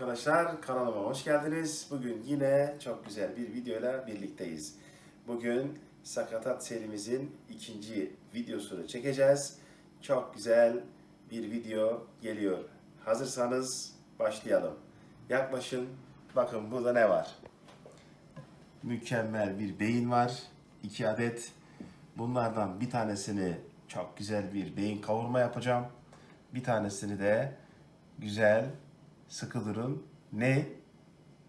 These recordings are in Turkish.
arkadaşlar, kanalıma hoş geldiniz. Bugün yine çok güzel bir videoyla birlikteyiz. Bugün Sakatat serimizin ikinci videosunu çekeceğiz. Çok güzel bir video geliyor. Hazırsanız başlayalım. Yaklaşın, bakın burada ne var? Mükemmel bir beyin var. iki adet. Bunlardan bir tanesini çok güzel bir beyin kavurma yapacağım. Bir tanesini de güzel sıkı durun. Ne?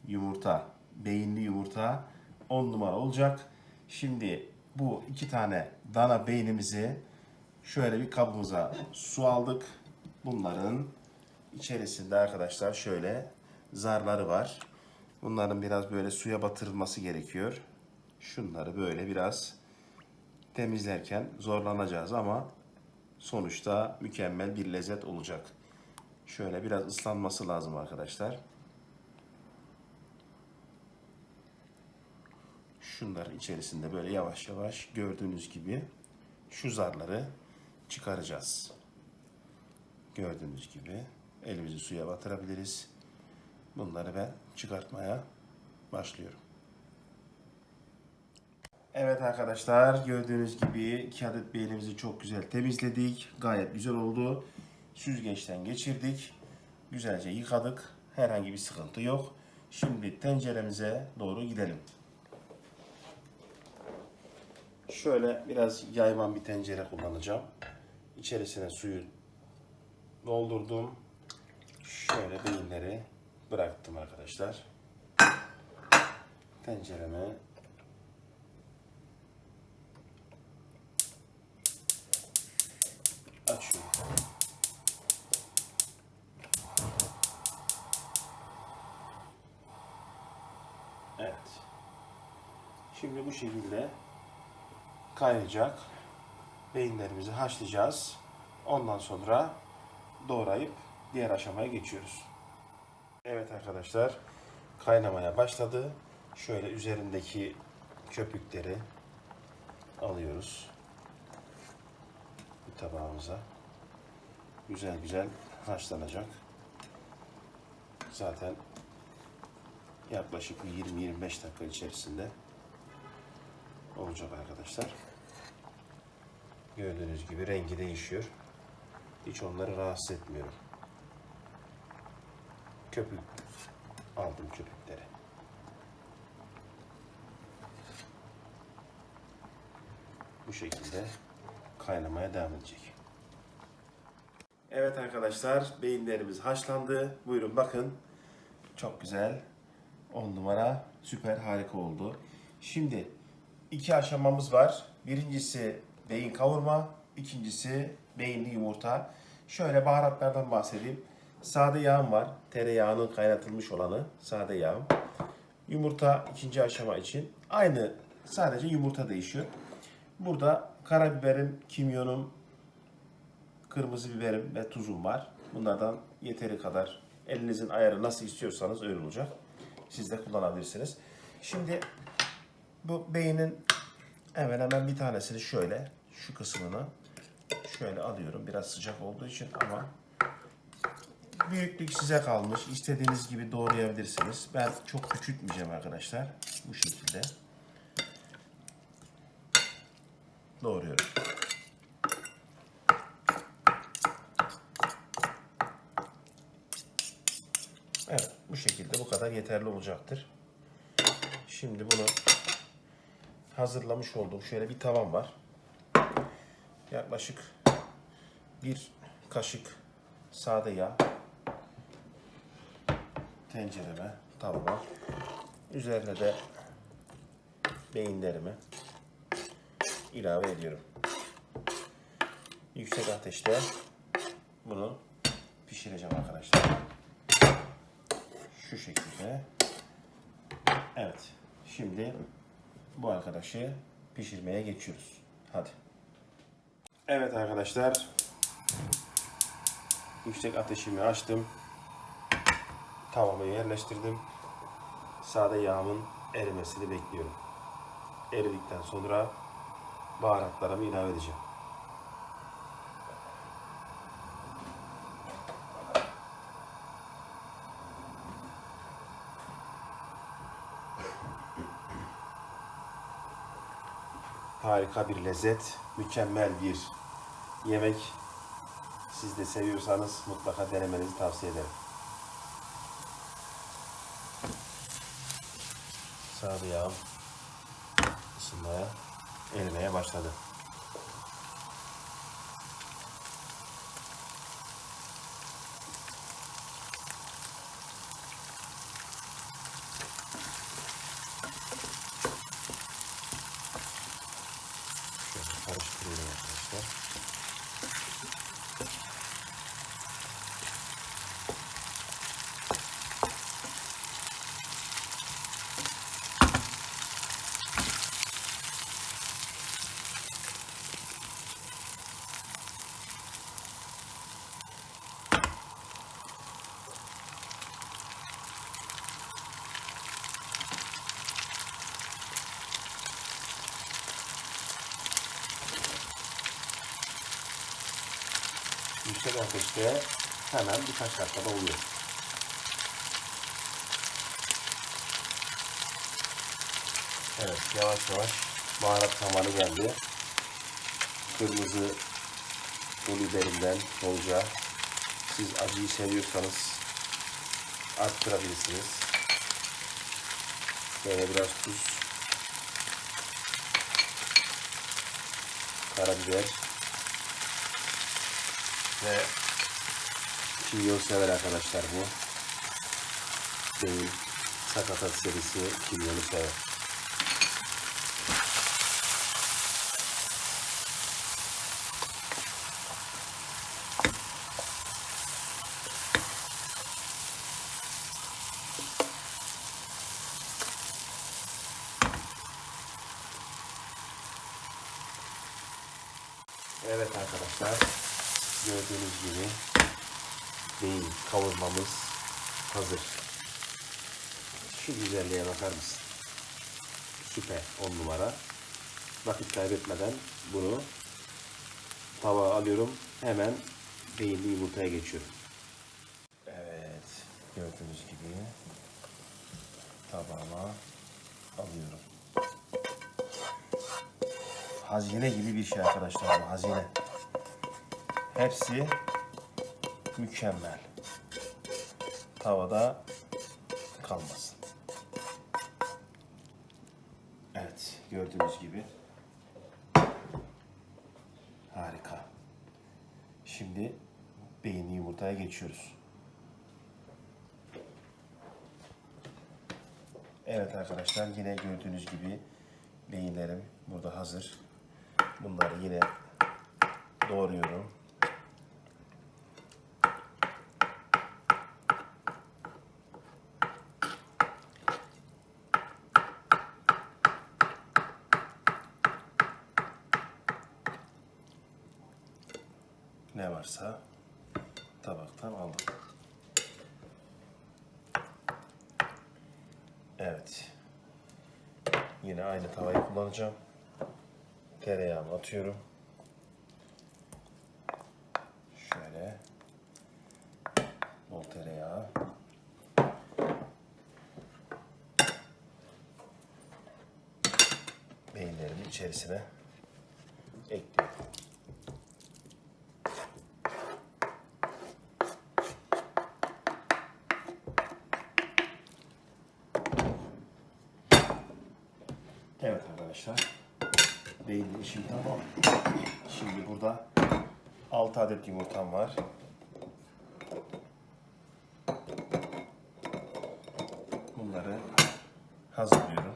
Yumurta. Beyinli yumurta 10 numara olacak. Şimdi bu iki tane dana beynimizi şöyle bir kabımıza su aldık. Bunların içerisinde arkadaşlar şöyle zarları var. Bunların biraz böyle suya batırılması gerekiyor. Şunları böyle biraz temizlerken zorlanacağız ama sonuçta mükemmel bir lezzet olacak. Şöyle biraz ıslanması lazım arkadaşlar. Şunların içerisinde böyle yavaş yavaş gördüğünüz gibi şu zarları çıkaracağız. Gördüğünüz gibi elimizi suya batırabiliriz. Bunları ben çıkartmaya başlıyorum. Evet arkadaşlar gördüğünüz gibi iki adet beynimizi çok güzel temizledik. Gayet güzel oldu. Süzgeçten geçirdik. Güzelce yıkadık. Herhangi bir sıkıntı yok. Şimdi tenceremize doğru gidelim. Şöyle biraz yayvan bir tencere kullanacağım. İçerisine suyu doldurdum. Şöyle beyinleri bıraktım arkadaşlar. Tencereme açıyorum. Evet. Şimdi bu şekilde kaynayacak. Beyinlerimizi haşlayacağız. Ondan sonra doğrayıp diğer aşamaya geçiyoruz. Evet arkadaşlar kaynamaya başladı. Şöyle üzerindeki köpükleri alıyoruz. Bir tabağımıza. Güzel güzel haşlanacak. Zaten yaklaşık bir 20-25 dakika içerisinde olacak arkadaşlar. Gördüğünüz gibi rengi değişiyor. Hiç onları rahatsız etmiyorum. Köpük aldım köpükleri. Bu şekilde kaynamaya devam edecek. Evet arkadaşlar beyinlerimiz haşlandı. Buyurun bakın. Çok güzel. 10 numara süper harika oldu. Şimdi iki aşamamız var. Birincisi beyin kavurma, ikincisi beyinli yumurta. Şöyle baharatlardan bahsedeyim. Sade yağım var. Tereyağının kaynatılmış olanı sade yağım. Yumurta ikinci aşama için. Aynı sadece yumurta değişiyor. Burada karabiberim, kimyonum, kırmızı biberim ve tuzum var. Bunlardan yeteri kadar elinizin ayarı nasıl istiyorsanız öyle olacak. Siz de kullanabilirsiniz. Şimdi bu beynin hemen hemen bir tanesini şöyle şu kısmını şöyle alıyorum. Biraz sıcak olduğu için ama büyüklük size kalmış. İstediğiniz gibi doğrayabilirsiniz. Ben çok küçültmeyeceğim arkadaşlar. Bu şekilde doğruyorum. Evet, bu şekilde bu kadar yeterli olacaktır. Şimdi bunu hazırlamış olduğum şöyle bir tavam var. Yaklaşık bir kaşık sade yağ tencereme, tavama. Üzerine de beyinlerimi ilave ediyorum. Yüksek ateşte bunu pişireceğim arkadaşlar. Şu şekilde. Evet. Şimdi bu arkadaşı pişirmeye geçiyoruz. Hadi. Evet arkadaşlar. Yüksek ateşimi açtım. Tavamı yerleştirdim. Sade yağımın erimesini bekliyorum. Eridikten sonra baharatlarımı ilave edeceğim. Harika bir lezzet, mükemmel bir yemek. Siz de seviyorsanız mutlaka denemenizi tavsiye ederim. Sağ yağım ısınmaya, erimeye başladı. Şöyle karıştırıyorum arkadaşlar. Yüksek ateşte hemen birkaç dakikada oluyor. Evet yavaş yavaş baharat zamanı geldi. Kırmızı pul biberinden bolca. Siz acıyı seviyorsanız arttırabilirsiniz. Böyle biraz tuz. Karabiber ve kimyon sever arkadaşlar bu. Benim sakatat serisi kimyonu sever. Evet arkadaşlar gördüğünüz gibi beyin kavurmamız hazır. Şu güzelliğe bakar mısın? Süper 10 numara. Vakit kaybetmeden bunu tabağa alıyorum. Hemen beyinli yumurtaya geçiyorum. Evet gördüğünüz gibi tabağıma alıyorum. Hazine gibi bir şey arkadaşlar bu hazine. Hepsi mükemmel. Tavada kalmasın. Evet, gördüğünüz gibi harika. Şimdi beyni yumurtaya geçiyoruz. Evet arkadaşlar yine gördüğünüz gibi beyinlerim burada hazır. Bunları yine doğruyorum. Ne varsa tabaktan aldım. Evet. Yine aynı tavayı kullanacağım. Tereyağımı atıyorum. Şöyle. Bol tereyağı. Beyinlerimi içerisine ekliyorum. Evet arkadaşlar. Beyinli işim tamam. Şimdi burada 6 adet yumurtam var. Bunları hazırlıyorum.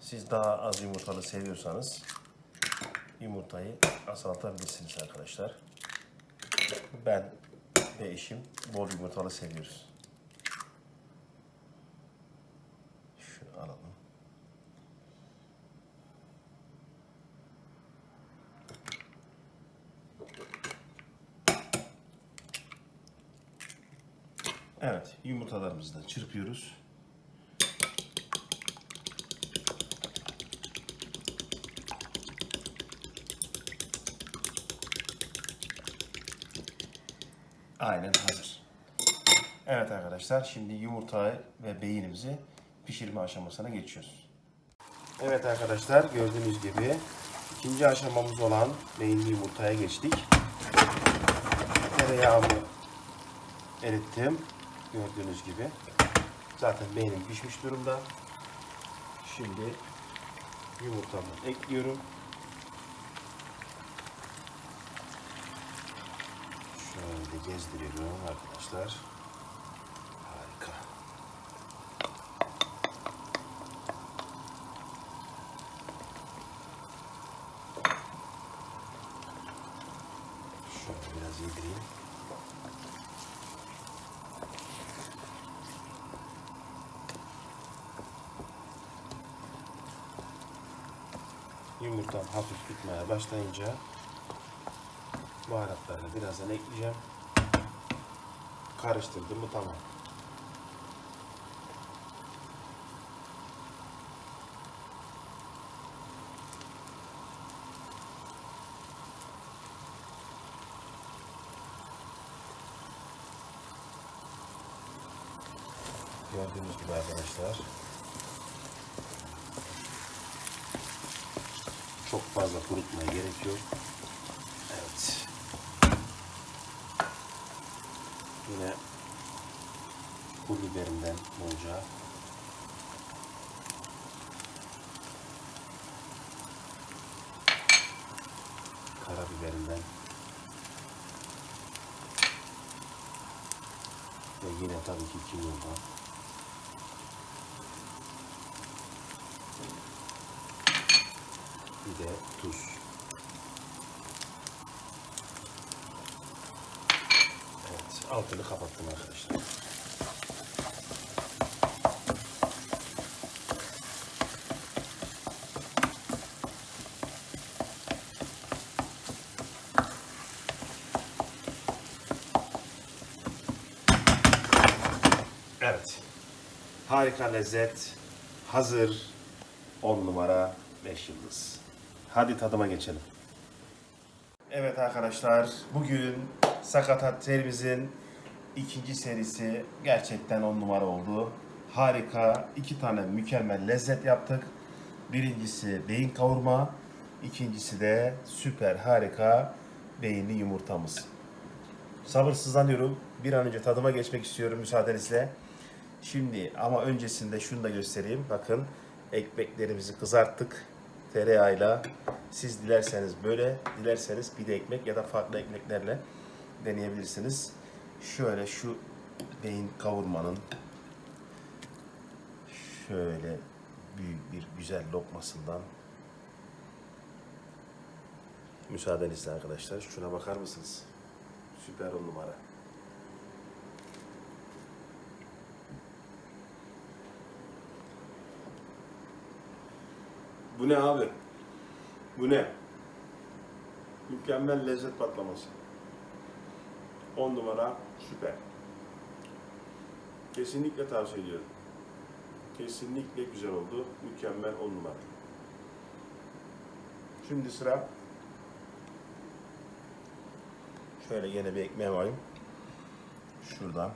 Siz daha az yumurtalı seviyorsanız yumurtayı azaltabilirsiniz arkadaşlar. Ben ve eşim bol yumurtalı seviyoruz. Şunu alalım. Evet, yumurtalarımızı da çırpıyoruz. Aynen hazır. Evet arkadaşlar şimdi yumurtayı ve beynimizi pişirme aşamasına geçiyoruz. Evet arkadaşlar gördüğünüz gibi ikinci aşamamız olan beyinli yumurtaya geçtik. Tereyağımı erittim. Gördüğünüz gibi. Zaten beynim pişmiş durumda. Şimdi yumurtamı ekliyorum. Şöyle gezdiriyorum arkadaşlar. Harika. Şöyle biraz yedireyim. Yumurtam hafif bitmeye başlayınca baharatlarını birazdan ekleyeceğim. Karıştırdım mı tamam. Gördüğünüz gibi arkadaşlar. Çok fazla kurutmaya gerek yok. Evet. Yine pul biberimden bolca. Karabiberinden. Ve yine tabii ki kimyondan. Bir de tuz. Evet, altını kapattım arkadaşlar. Evet. Harika lezzet. Hazır. 10 numara 5 yıldız. Hadi tadıma geçelim. Evet arkadaşlar, bugün Sakatat serimizin ikinci serisi gerçekten on numara oldu. Harika, iki tane mükemmel lezzet yaptık. Birincisi beyin kavurma, ikincisi de süper harika beyinli yumurtamız. Sabırsızlanıyorum. Bir an önce tadıma geçmek istiyorum müsaadenizle. Şimdi ama öncesinde şunu da göstereyim. Bakın ekmeklerimizi kızarttık tereyağıyla. Siz dilerseniz böyle, dilerseniz pide ekmek ya da farklı ekmeklerle deneyebilirsiniz. Şöyle şu beyin kavurmanın şöyle büyük bir güzel lokmasından müsaadenizle arkadaşlar. Şuna bakar mısınız? Süper on numara. Bu ne abi? Bu ne? Mükemmel lezzet patlaması. 10 numara süper. Kesinlikle tavsiye ediyorum. Kesinlikle güzel oldu. Mükemmel 10 numara. Şimdi sıra şöyle yine bir ekmeğe alayım. Şuradan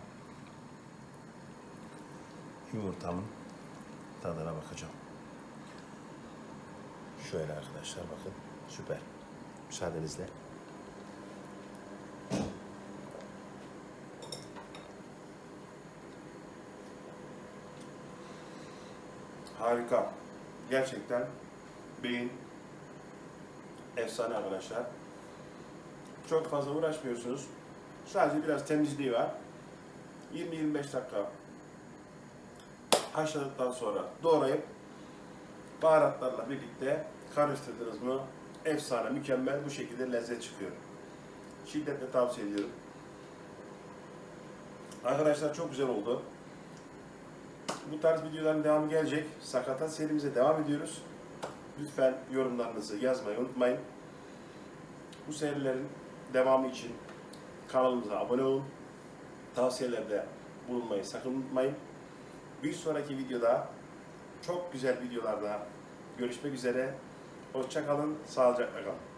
yumurtamın tadına bakacağım. Şöyle arkadaşlar bakın. Süper. Müsaadenizle. Harika. Gerçekten beyin efsane arkadaşlar. Çok fazla uğraşmıyorsunuz. Sadece biraz temizliği var. 20-25 dakika haşladıktan sonra doğrayıp baharatlarla birlikte karıştırdınız mı efsane, mükemmel bu şekilde lezzet çıkıyor. Şiddetle tavsiye ediyorum. Arkadaşlar çok güzel oldu. Bu tarz videoların devamı gelecek. Sakatat serimize devam ediyoruz. Lütfen yorumlarınızı yazmayı unutmayın. Bu serilerin devamı için kanalımıza abone olun. Tavsiyelerde bulunmayı sakın unutmayın. Bir sonraki videoda çok güzel videolarda görüşmek üzere. Hoşça kalın, sağlıcakla kalın.